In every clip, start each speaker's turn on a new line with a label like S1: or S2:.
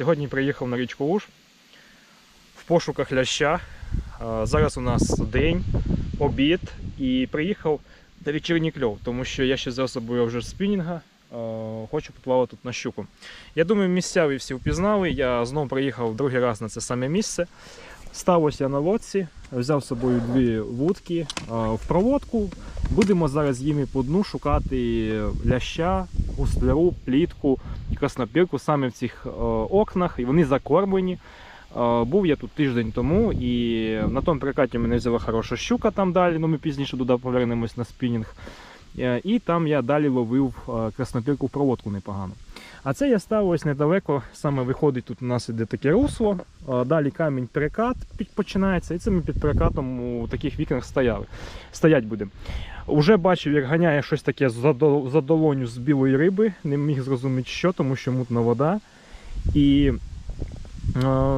S1: Сьогодні приїхав на річку Уж в пошуках ляща. Е, Зараз у нас день, обід і приїхав на вечірній кльов, тому що я ще взяв з собою вже спінінга. е, Хочу поплавати тут на щуку. Я думаю, місця ви всі впізнали. Я знову приїхав другий раз на це саме місце. Став на лодці, взяв з собою дві вудки в проводку. Будемо зараз їми по дну шукати ляща, густляру, плітку, краснопірку саме в цих окнах, і вони закормлені. Був я тут тиждень тому, і на тому прикаті мене взяла хороша щука там далі, ну ми пізніше туди повернемось на спінінг. Е, І там я далі ловив краснопірку в проводку непогано. А це я став ось недалеко, саме виходить тут у нас іде таке русло, далі камінь перекат починається, і це ми під перекатом у таких вікнах стояли. Стоять будемо. Уже бачив, як ганяє щось таке за долоню з білої риби, не міг зрозуміти, що, тому що мутна вода. І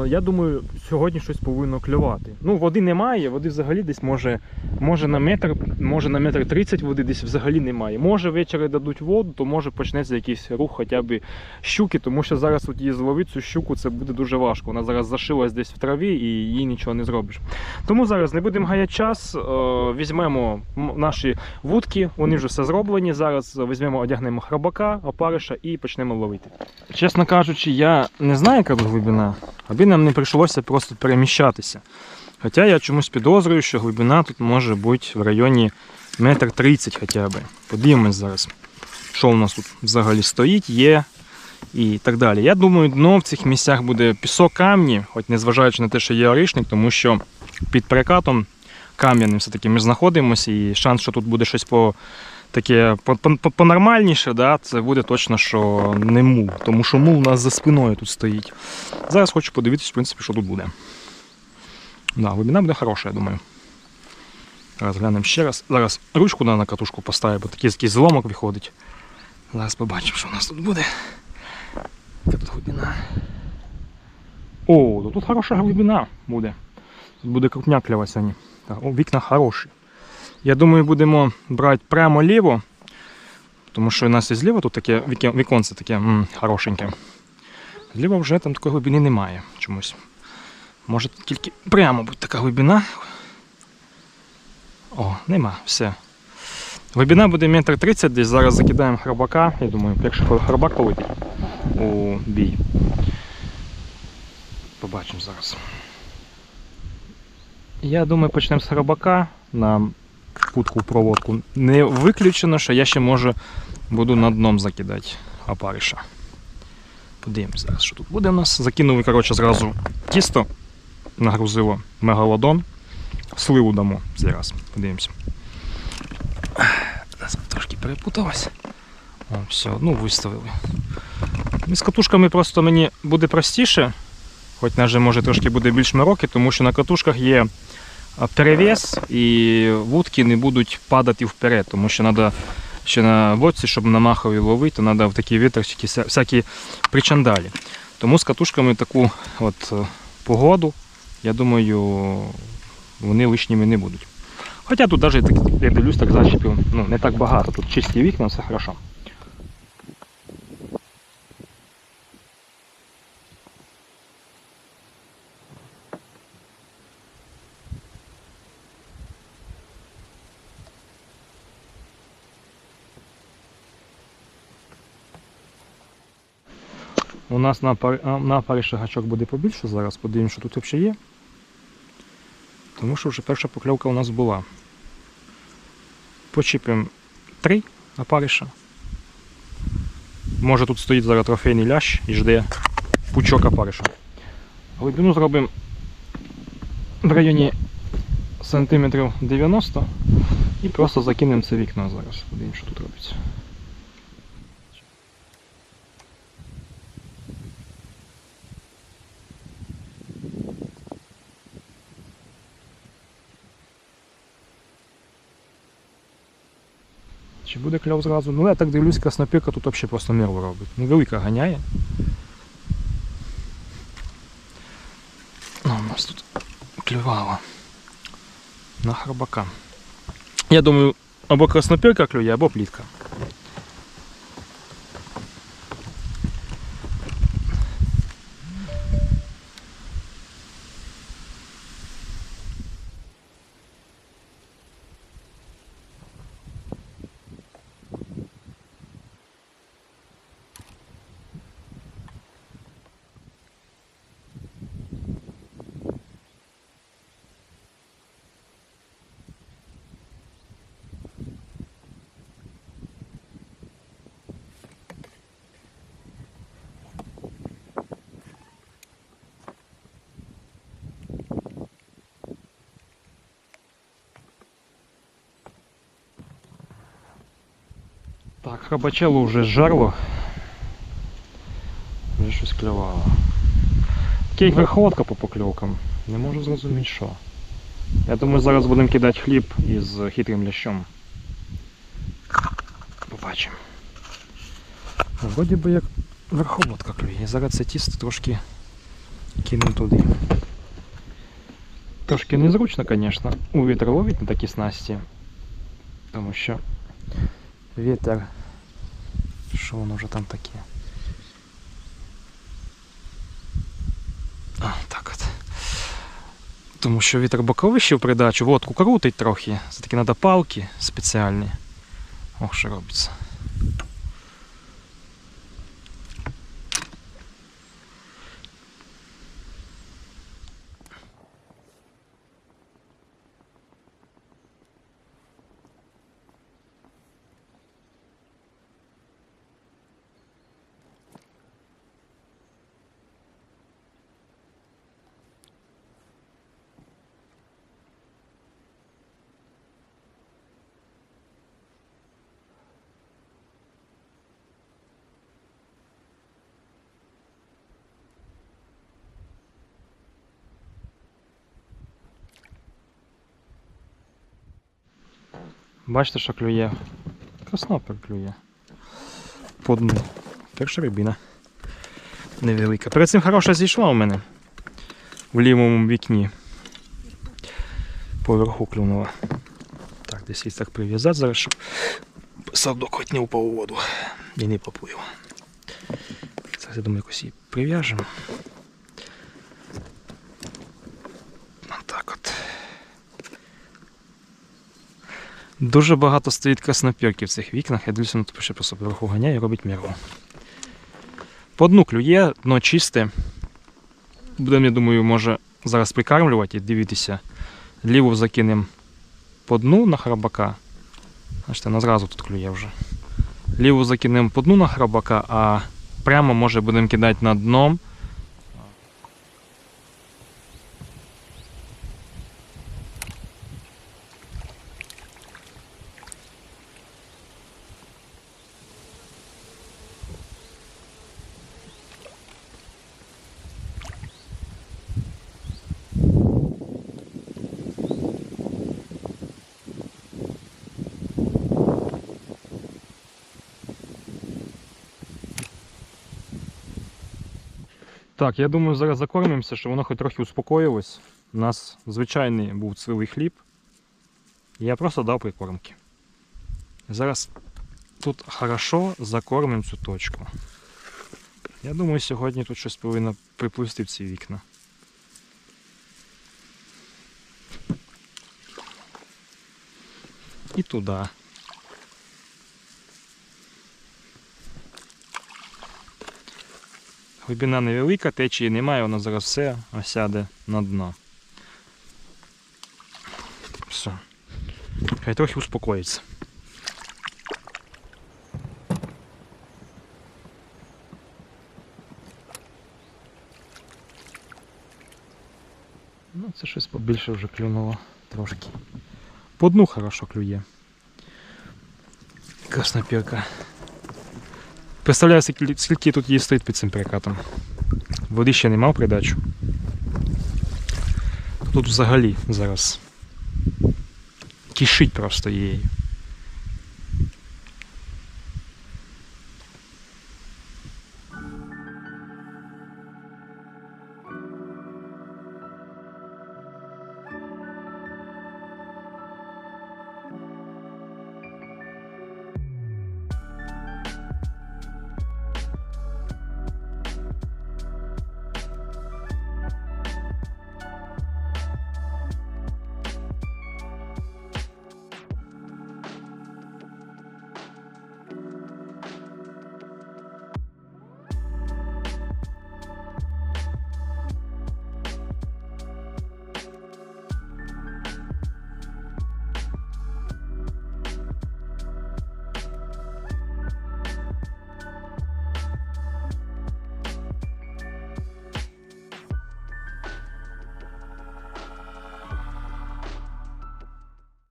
S1: я думаю, сьогодні щось повинно клювати. Ну, води немає, води взагалі десь може, може на метр, може на метр тридцять води десь взагалі немає. Може ввечері дадуть воду, то може почнеться якийсь рух хоча б щуки, тому що зараз от її зловити цю щуку це буде дуже важко. Вона зараз зашилась десь в траві і їй нічого не зробиш. Тому зараз не будемо гаяти час, е, візьмемо наші вудки, вони вже все зроблені. Зараз візьмемо, одягнемо храбака, опариша і почнемо ловити. Чесно кажучи, я не знаю, яка тут глибина, аби нам не прийшлося просто переміщатися. Хоча я чомусь підозрюю, що глибина тут може бути в районі метр тридцять хоча б. Подивимось зараз, що у нас тут взагалі стоїть, є і так далі. Я думаю, дно в цих місцях буде пісок камні, хоч незважаючи на те, що є орішник, тому що під перекатом кам'яним все-таки ми знаходимося, і шанс, що тут буде щось по таке по- по- по- понормальніше, да, це буде точно, що не мул, тому що мул у нас за спиною тут стоїть. Зараз хочу подивитись, в принципі, що тут буде. Да, глибина буде хороша, я думаю. Зараз глянемо ще раз. Зараз ручку на, катушку поставлю, бо такий, такий зломок виходить. Зараз побачимо, що у нас тут буде. Яка тут глибина? О, тут хороша глибина буде. Тут буде крупня клева сьогодні. О, вікна хороші. Я думаю, будемо брати прямо ліво, тому що у нас і зліва тут таке віконце таке м, хорошеньке. Зліва вже там такої глибини немає чомусь. Може тільки прямо буде така глибина. О, нема, все. Глибина буде метр тридцять, десь зараз закидаємо храбака. Я думаю, перший храбак полетить у бій. Побачимо зараз. Я думаю, почнемо з храбака на путку в проводку. Не виключено, що я ще може буду на дном закидати опариша. Подивимось зараз, що тут буде у нас. Закинули, коротше, зразу тісто, нагрузило мегалодон. Сливу дамо зараз. Подивимось. Трошки перепуталось. О, все, ну виставили. І з катушками просто мені буде простіше, хоч навіть може трошки буде більш мороки, тому що на катушках є перевес і вудки не будуть падати вперед, тому що треба ще на водці, щоб на махові ловити, треба в такі вітрчики, всякі причандалі. Тому з катушками таку от е, погоду, я думаю, вони лишніми не будуть. Хоча тут навіть я дивлюсь, так зачіпів ну, не так багато. Тут чисті вікна, все хорошо. У нас на, пар... на парі гачок буде побільше зараз, подивимося, що тут взагалі є. Тому що вже перша покльовка у нас була. Почіпимо три опариша. Може тут стоїть зараз трофейний лящ і жде пучок опариша. Глибину зробимо в районі сантиметрів 90 і просто закинемо це вікно зараз. Подивимося, що тут робиться. Чи буде кльов зразу? Ну я так дивлюсь, краснопірка тут взагалі просто нерву робить. Ну велика ганяє. Ну, у нас тут клювало. На хробака. Я думаю, або краснопірка клює, або плітка. Так, хабачело вже жерло. Вже щось клювало. Кейк верховодка по покльовкам. Не можу зрозуміти що. Я думаю, зараз будемо кидати хліб із хитрим лящом. Побачимо. Вроді би як верховодка клює. Зараз це тісто трошки кину туди. Трошки незручно, звісно, у вітер ловить на такі снасті. Тому що вітер. Що воно вже там таке? А, так от. Тому що вітер боковищів придачу, водку крутить трохи. Це таки треба палки спеціальні. Ох, що робиться. Бачите, що клює. Краснопер клює. По дну. Перша рибина. Невелика. Перед цим хороша зійшла у мене. В лівому вікні. Поверху клюнула. Так, десь її так прив'язати зараз, щоб садок хоч не упав у воду. І не поплив. Зараз я думаю, якось її прив'яжемо. Отак от. Дуже багато стоїть краснопірки в цих вікнах. Я дивлюся, ну тут ще просто поверху ганяє і робить міру. По дну клює, дно чисте. Будемо, я думаю, може зараз прикармлювати і дивитися. Ліву закинемо по дну на храбака. Бачите, вона зразу тут клює вже. Ліву закинемо по дну на храбака, а прямо може будемо кидати на дном. Так, я думаю, зараз закормимося, щоб воно хоч трохи успокоїлось. У нас звичайний був цвілий хліб. Я просто дав прикормки. Зараз тут хорошо закормимо цю точку. Я думаю, сьогодні тут щось повинно приплисти в ці вікна. І туди. Глибина невелика, течії немає, воно зараз все осяде на дно. Все. Хай трохи успокоїться. Ну, це щось побільше вже клюнуло трошки. По дну хорошо клює. Краснопірка. Представляю, скільки, тут її стоїть під цим перекатом. Води ще нема в придачу. Тут взагалі зараз кишить просто її.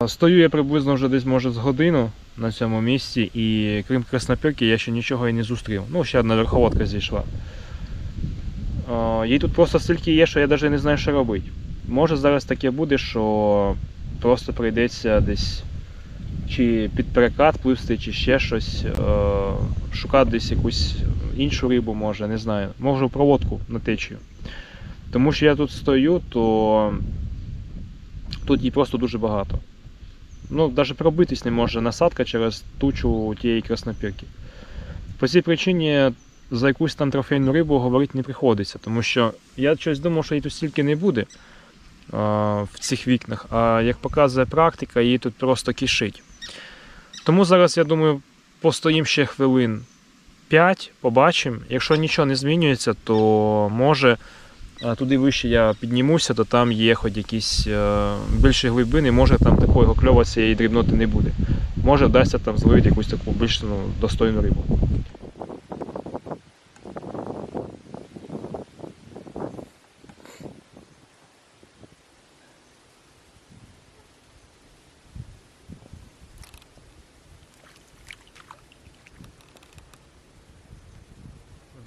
S1: Стою я приблизно вже десь може з годину. на цьому місці, і крім краснопірки я ще нічого і не зустрів. Ну, ще одна верховодка зійшла. Е, Їй тут просто стільки є, що я навіть не знаю, що робити. Може зараз таке буде, що просто прийдеться десь чи під перекат пливсти, чи ще щось, е, шукати десь якусь іншу рибу, може, не знаю. Може проводку на течію. Тому що я тут стою, то тут її просто дуже багато. Ну, навіть пробитись не може насадка через тучу тієї краснопірки. По цій причині за якусь там трофейну рибу говорити не приходиться, тому що я щось думав, що її тут стільки не буде а, в цих вікнах, а як показує практика, її тут просто кишить. Тому зараз, я думаю, постоїм ще хвилин 5, побачимо. Якщо нічого не змінюється, то може туди вище я піднімуся, то там є хоч якісь е, більші глибини, може там такого кльова цієї дрібноти не буде. Може вдасться там зловити якусь таку більш ну, достойну рибу.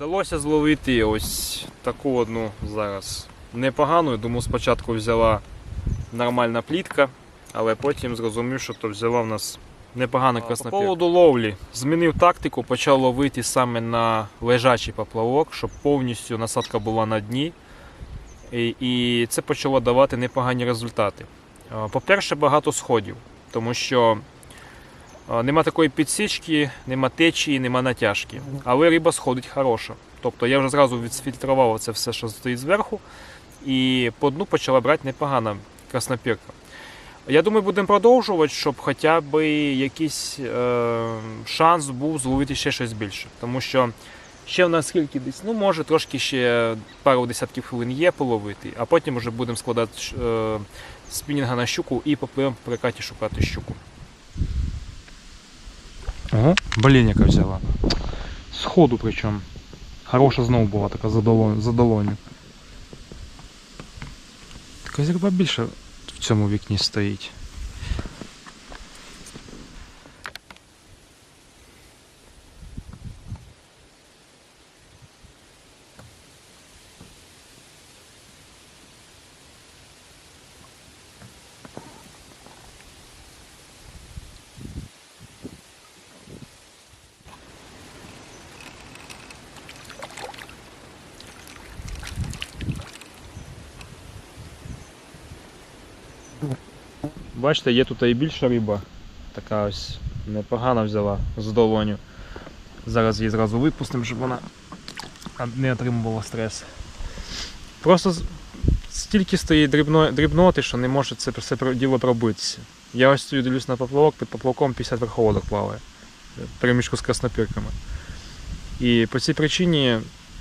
S1: Вдалося зловити ось таку одну зараз непогану. Я Думаю, спочатку взяла нормальна плітка, але потім зрозумів, що то взяла в нас непогана краснопірка.
S2: по
S1: По поводу ловлі змінив тактику, почав ловити саме на лежачий поплавок, щоб повністю насадка була на дні. І, і це почало давати непогані результати. По-перше, багато сходів, тому що нема такої підсічки, нема течії, нема натяжки. Але риба сходить хороша. Тобто я вже зразу відфільтрував це все, що стоїть зверху, і по дну почала брати непогана краснопірка. Я думаю, будемо продовжувати, щоб хоча б якийсь е, шанс був зловити ще щось більше. Тому що ще в нас скільки десь, ну може трошки ще пару десятків хвилин є половити, а потім вже будемо складати е, спінінга на щуку і попливемо в перекаті шукати щуку. Ого, блін, яка взяла. Сходу причому. Хороша знову була така за долоню. Така зірба більше в цьому вікні стоїть. Бачите, є тут і більша риба. Така ось непогана взяла з долоню. Зараз її зразу випустимо, щоб вона не отримувала стрес. Просто стільки стоїть дрібно, дрібноти, що не може це все діло пробитися. Я ось стою дивлюсь на поплавок, під поплавком 50 верховодок плаває. В переміжку з краснопірками. І по цій причині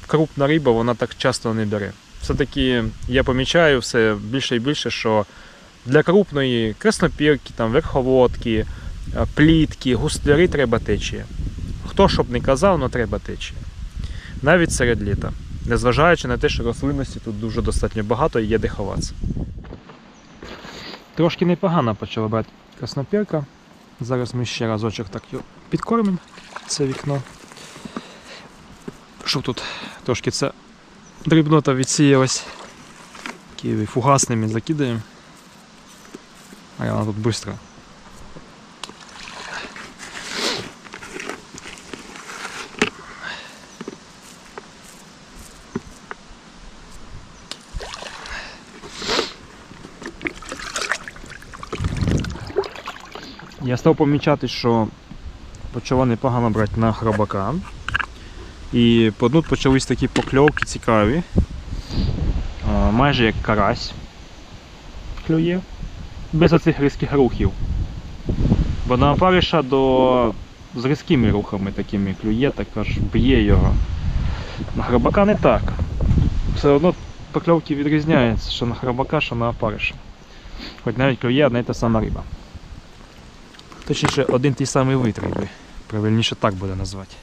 S1: крупна риба вона так часто не бере. Все-таки я помічаю все більше і більше, що для крупної краснопірки, там, верховодки, е, плітки, густляри треба течія. Хто щоб не казав, але треба течія. Навіть серед літа. Незважаючи на те, що рослинності тут дуже достатньо багато і є де ховатися. Трошки непогано почала брати краснопірка. Зараз ми ще разочок так підкормимо, це вікно. Щоб тут трошки ця дрібнота відсіялась. Києві фугасними закидаємо. А вона тут быстро. Я став помічати, що почала непогано брати на хробака. І по дну почались такі покльовки цікаві. Майже як карась клює без оцих різких рухів. Бо на опариша до з різкими рухами такими клює, так аж б'є його. На храбака не так. Все одно покльовки відрізняються, що на храбака, що на опариша. Хоч навіть клює одна й та сама риба. Точніше, один той самий вид риби. Правильніше так буде назвати.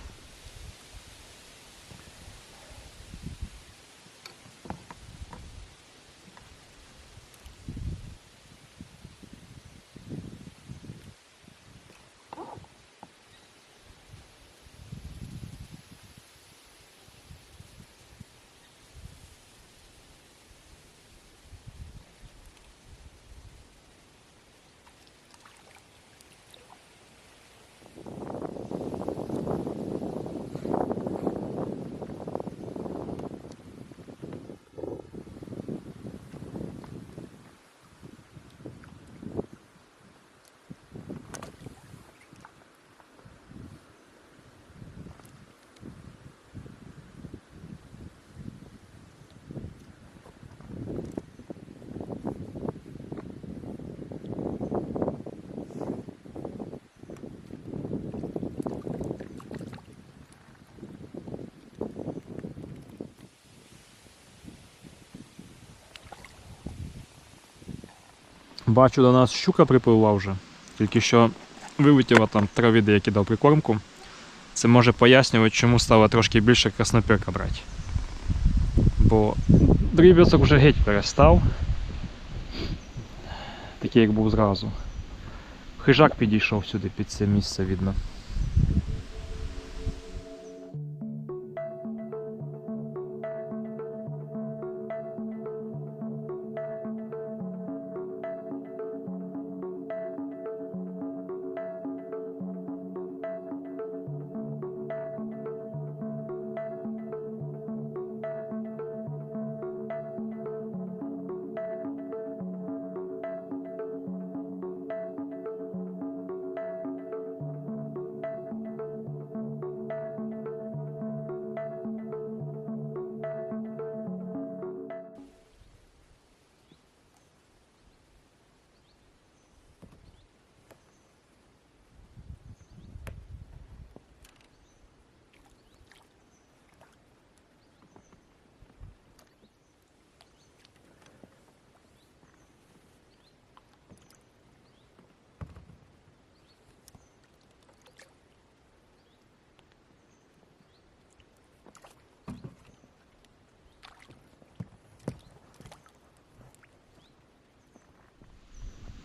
S1: Бачу, до нас щука припливла вже. Тільки що вилетіла там траві, де дав прикормку. Це може пояснювати, чому стало трошки більше краснопірка брати. Бо дріб'язок вже геть перестав. Такий, як був зразу. Хижак підійшов сюди під це місце, видно.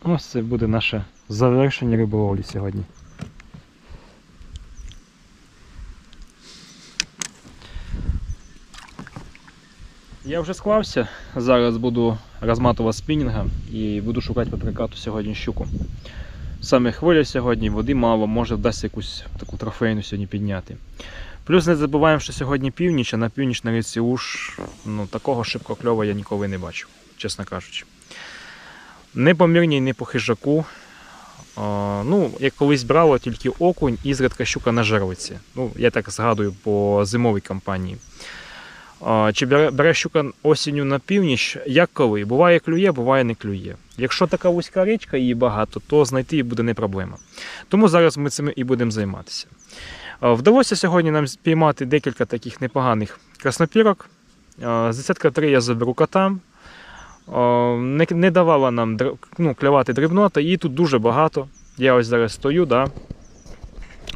S1: Ось це буде наше завершення риболовлі сьогодні. Я вже склався. Зараз буду розматувати спінінга і буду шукати по прикату сьогодні щуку. Саме хвиля сьогодні, води мало, може вдасться якусь таку трофейну сьогодні підняти. Плюс не забуваємо, що сьогодні північ, а на північ на річці Уж ну, такого шибкокльова я ніколи не бачив, чесно кажучи. Не по мирній, не по хижаку. Ну, як колись брало тільки окунь і зредка щука на жерлиці. Ну, я так згадую по зимовій кампанії. Чи бере щука осінню на північ? Як коли? Буває клює, буває не клює. Якщо така вузька річка, її багато, то знайти її буде не проблема. Тому зараз ми цим і будемо займатися. Вдалося сьогодні нам спіймати декілька таких непоганих краснопірок. З десятка три я заберу кота. Не, не давала нам ну, клювати дрібнота, її тут дуже багато. Я ось зараз стою, да.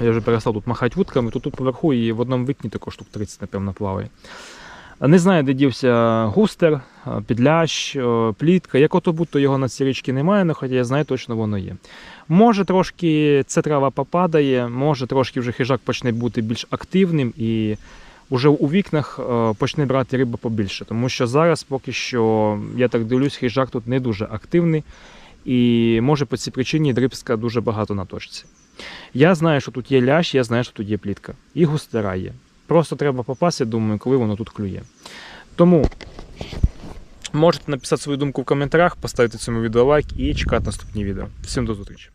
S1: я вже перестав тут махати вудками, тут, тут поверху і в одному вікні також штук 30, напевно, плаває. Не знаю, де дівся густер, підлящ, плітка. Як ото будто його на цій річці немає, але хоча я знаю, точно воно є. Може трошки ця трава попадає, може трошки вже хижак почне бути більш активним і уже у вікнах е, почне брати риба побільше. Тому що зараз поки що, я так дивлюсь, хижак тут не дуже активний. І може по цій причині дрибська дуже багато на точці. Я знаю, що тут є лящ, я знаю, що тут є плітка. І густера є. Просто треба попасти, думаю, коли воно тут клює. Тому можете написати свою думку в коментарях, поставити цьому відео лайк і чекати наступні відео. Всім до зустрічі!